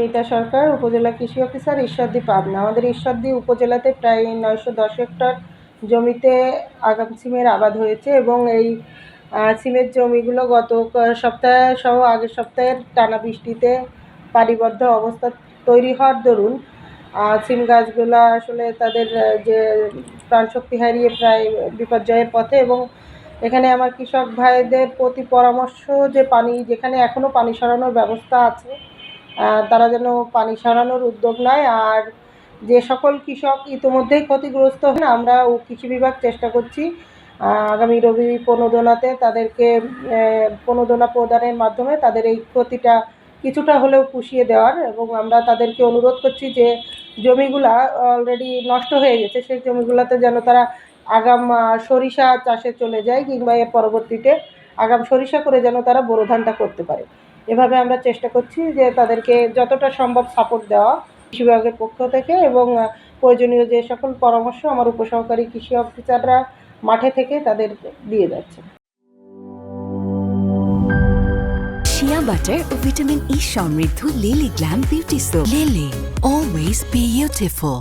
মিতা সরকার, উপজেলা কৃষি অফিসার ঈশ্বরদী পাবনা। আমাদের ঈশ্বরদী উপজেলাতে প্রায় নয়শো দশ হেক্টর জমিতে আগাম সিমের আবাদ হয়েছে এবং এই সিমের জমিগুলো গত সপ্তাহে সহ আগের সপ্তাহের টানা বৃষ্টিতে পারিবদ্ধ অবস্থা তৈরি হওয়ার দরুন সিম গাছগুলো আসলে তাদের যে প্রাণশক্তি হারিয়ে প্রায় বিপর্যয়ের পথে এবং এখানে আমার কৃষক ভাইদের প্রতি পরামর্শ যে পানি, যেখানে এখনও পানি সরানোর ব্যবস্থা আছে তারা যেন পানি সরানোর উদ্যোগ নেয়। আর যে সকল কৃষক ইতিমধ্যেই ক্ষতিগ্রস্ত হন, আমরা কৃষি বিভাগ চেষ্টা করছি আগামী রবি প্রণোদনাতে তাদেরকে প্রণোদনা প্রদানের মাধ্যমে তাদের এই ক্ষতিটা কিছুটা হলেও পুষিয়ে দেওয়ার এবং আমরা তাদেরকে অনুরোধ করছি যে জমিগুলা অলরেডি নষ্ট হয়ে গেছে, সেই জমিগুলোতে যেন তারা আগাম সরিষা চাষে চলে যায় কিংবা এর পরবর্তীতে আগাম সরিষা করে যেন তারা বোরো ধানটা করতে পারে। এভাবে আমরা চেষ্টা করছি যে তাদেরকে যতটা সম্ভব সাপোর্ট দেওয়া কৃষি বিভাগের পক্ষ থেকে এবং প্রয়োজনীয় যে সকল পরামর্শ আমার উপসহকারী কৃষি অফিসাররা মাঠে থেকে তাদের দিয়ে যাচ্ছে। শিয়া বাটার ও ভিটামিন ই সমৃদ্ধ Lily glam beauty soap Lily always beautiful